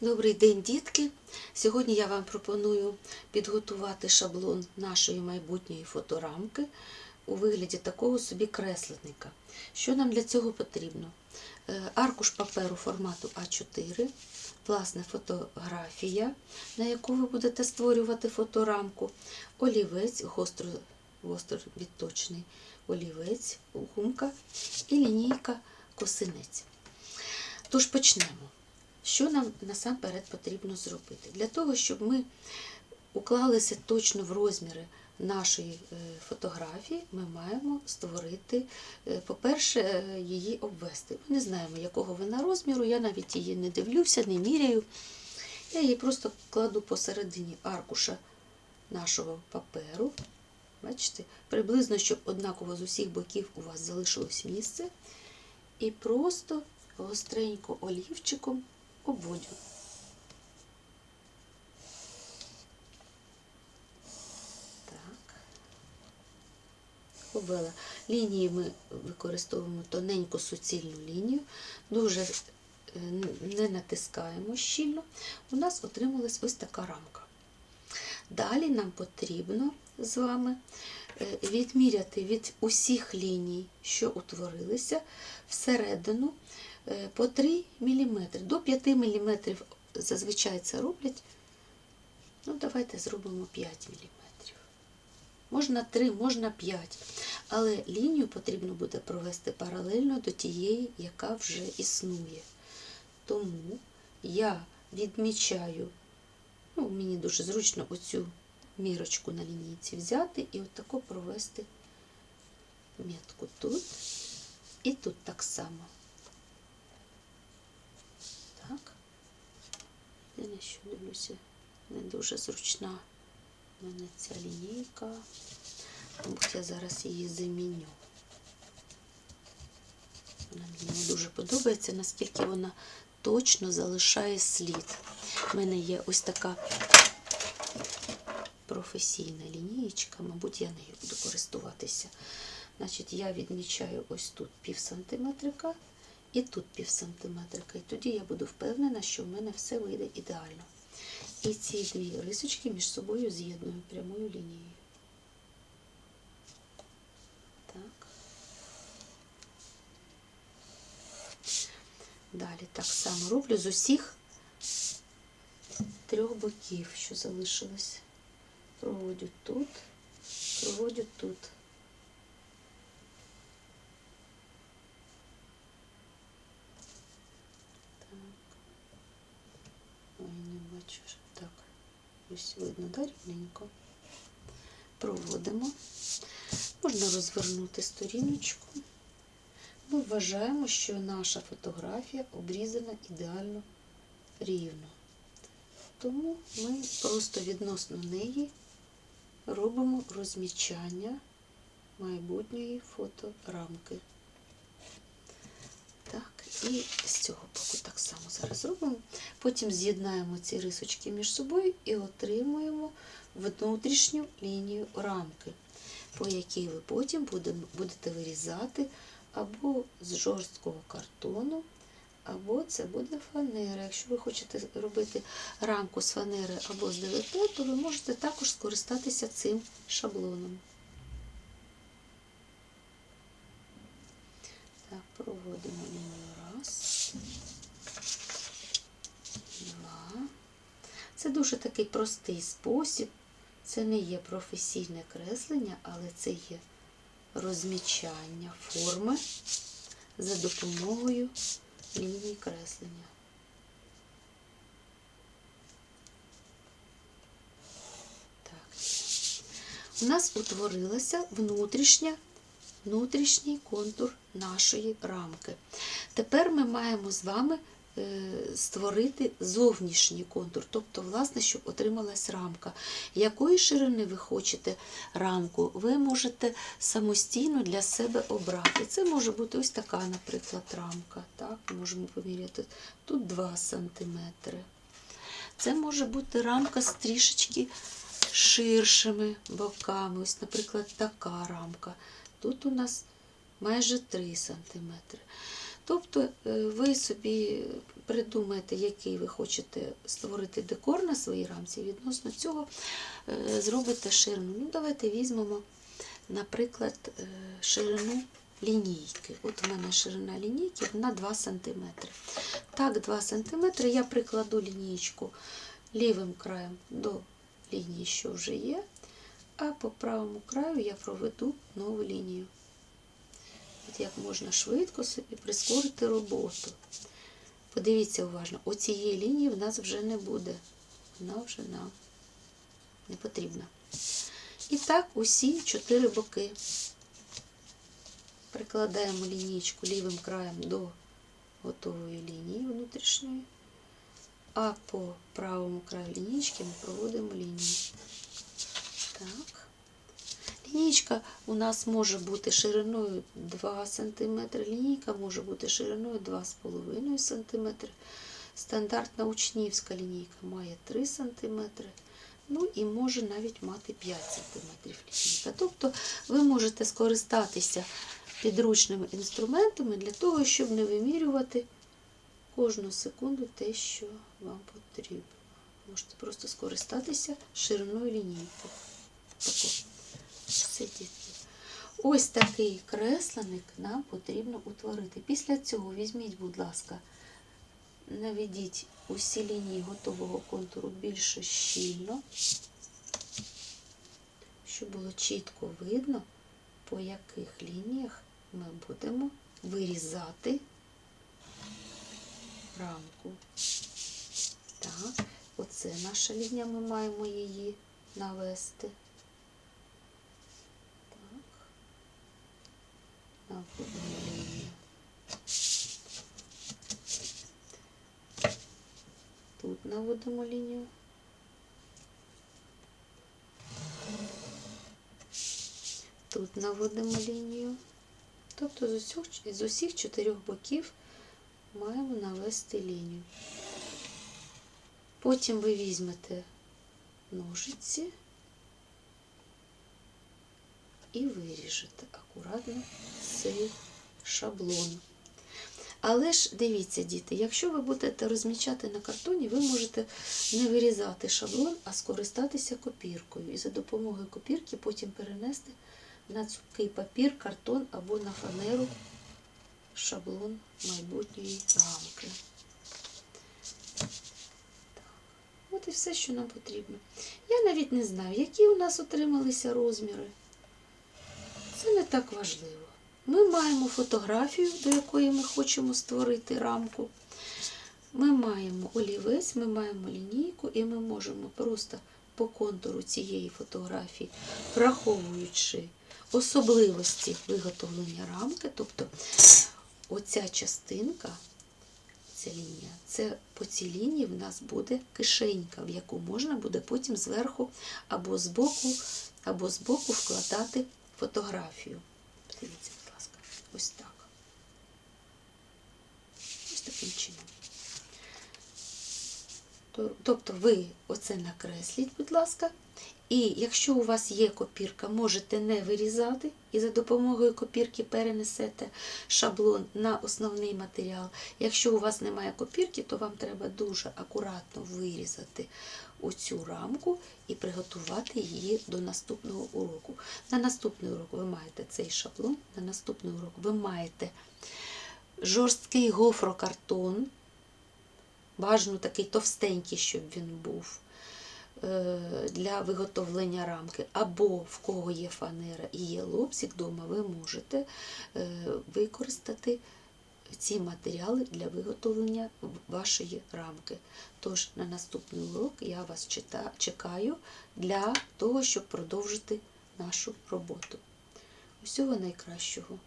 Добрий день, дітки! Сьогодні я вам пропоную підготувати шаблон нашої майбутньої фоторамки у вигляді такого собі кресленника. Що нам для цього потрібно? Е, Аркуш паперу формату А4, власне фотографія, на яку ви будете створювати фоторамку, олівець, гостро, гостровідточний олівець, гумка і лінійка косинець. Тож почнемо. Що нам насамперед потрібно зробити? Для того, щоб ми уклалися точно в розміри нашої е, фотографії, ми маємо створити, е, по-перше, е, її обвести. Ми не знаємо, якого вона розміру, я навіть її не дивлюся, не міряю. Я її просто кладу посередині аркуша нашого паперу. Бачите, приблизно, щоб однаково з усіх боків у вас залишилось місце. І просто гостренько олівчиком обводю. Так. Обвела. Лінії ми використовуємо тоненьку суцільну лінію, дуже е, не натискаємо щільно. У нас отрималась ось така рамка. Далі нам потрібно з вами е, відміряти від усіх ліній, що утворилися, всередину по 3 мм. До 5 мм зазвичай це роблять. Ну, давайте зробимо 5 мм. Можна 3, можна 5. Але лінію потрібно буде провести паралельно до тієї, яка вже існує. Тому я відмічаю, ну, мені дуже зручно оцю мірочку на лінійці взяти і отако провести метку тут і тут так само. Так. Єдине, що дивлюся, не дуже зручна в мене ця лінійка. Мабуть, я зараз її заміню. Вона мені не дуже подобається, наскільки вона точно залишає слід. У мене є ось така професійна лінієчка, мабуть, я нею буду користуватися. Значить, я відмічаю ось тут пів сантиметрика і тут пів сантиметрика. І тоді я буду впевнена, що в мене все вийде ідеально. І ці дві рисочки між собою з'єдную прямою лінією. Так. Далі так само роблю з усіх трьох боків, що залишилось. Проводю тут, проводю тут. Так. Ой, що Так. Ось видно, да, рівненько. Проводимо. Можна розвернути сторіночку. Ми вважаємо, що наша фотографія обрізана ідеально рівно. Тому ми просто відносно неї робимо розмічання майбутньої фоторамки. І з цього боку так само зараз робимо. Потім з'єднаємо ці рисочки між собою і отримуємо внутрішню лінію рамки, по якій ви потім будете вирізати або з жорсткого картону, або це буде фанера. Якщо ви хочете робити рамку з фанери або з ДВП, то ви можете також скористатися цим шаблоном. Так, проводимо лінію Це дуже такий простий спосіб. Це не є професійне креслення, але це є розмічання форми за допомогою лінії креслення. Так. У нас утворилася внутрішня, внутрішній контур нашої рамки. Тепер ми маємо з вами створити зовнішній контур, тобто, власне, щоб отрималась рамка. Якої ширини ви хочете рамку, ви можете самостійно для себе обрати. Це може бути ось така, наприклад, рамка. Так, Можемо поміряти. Тут 2 см. Це може бути рамка з трішечки ширшими боками. Ось, наприклад, така рамка. Тут у нас майже 3 см. Тобто е, ви собі придумаєте, який ви хочете створити декор на своїй рамці, відносно цього е, зробите ширину. Ну, давайте візьмемо, наприклад, е, ширину лінійки. От у мене ширина лінійки на 2 см. Так, 2 см я прикладу лінієчку лівим краєм до лінії, що вже є, а по правому краю я проведу нову лінію. От як можна швидко собі прискорити роботу. Подивіться уважно, оцієї лінії в нас вже не буде. Вона вже нам не потрібна. І так усі чотири боки. Прикладаємо лінійку лівим краєм до готової лінії внутрішньої, а по правому краю лінійки ми проводимо лінію. Так. Лінійка у нас може бути шириною 2 см, лінійка може бути шириною 2,5 см. Стандартна учнівська лінійка має 3 см. Ну і може навіть мати 5 см лінійка. Тобто ви можете скористатися підручними інструментами для того, щоб не вимірювати кожну секунду те, що вам потрібно. Можете просто скористатися шириною лінійки. Дітки. Ось такий кресленик нам потрібно утворити. Після цього візьміть, будь ласка, наведіть усі лінії готового контуру більше щільно, щоб було чітко видно, по яких лініях ми будемо вирізати рамку. Так, оце наша лінія, ми маємо її навести. Так. Наводимо лінію. Тут наводимо лінію. Тут наводимо лінію. Тобто з усіх, з усіх чотирьох боків маємо навести лінію. Потім ви візьмете ножиці і виріжете акуратно цей шаблон. Але ж дивіться, діти, якщо ви будете розмічати на картоні, ви можете не вирізати шаблон, а скористатися копіркою. І за допомогою копірки потім перенести на цупкий папір, картон або на фанеру шаблон майбутньої рамки. От і все, що нам потрібно. Я навіть не знаю, які у нас отрималися розміри. Це не так важливо. Ми маємо фотографію, до якої ми хочемо створити рамку. Ми маємо олівець, ми маємо лінійку, і ми можемо просто по контуру цієї фотографії, враховуючи особливості виготовлення рамки, тобто оця частинка, ця лінія, це по цій лінії в нас буде кишенька, в яку можна буде потім зверху або збоку, або збоку вкладати фотографію. Подивіться, будь ласка, ось так. Ось таким чином. Тобто ви оце накресліть, будь ласка. І якщо у вас є копірка, можете не вирізати і за допомогою копірки перенесете шаблон на основний матеріал. Якщо у вас немає копірки, то вам треба дуже акуратно вирізати оцю рамку і приготувати її до наступного уроку. На наступний урок ви маєте цей шаблон, на наступний урок ви маєте жорсткий гофрокартон, бажано такий товстенький, щоб він був е, для виготовлення рамки, або в кого є фанера і є лобзик вдома, ви можете е, використати ці матеріали для виготовлення вашої рамки. Тож на наступний урок я вас чекаю для того, щоб продовжити нашу роботу. Усього найкращого!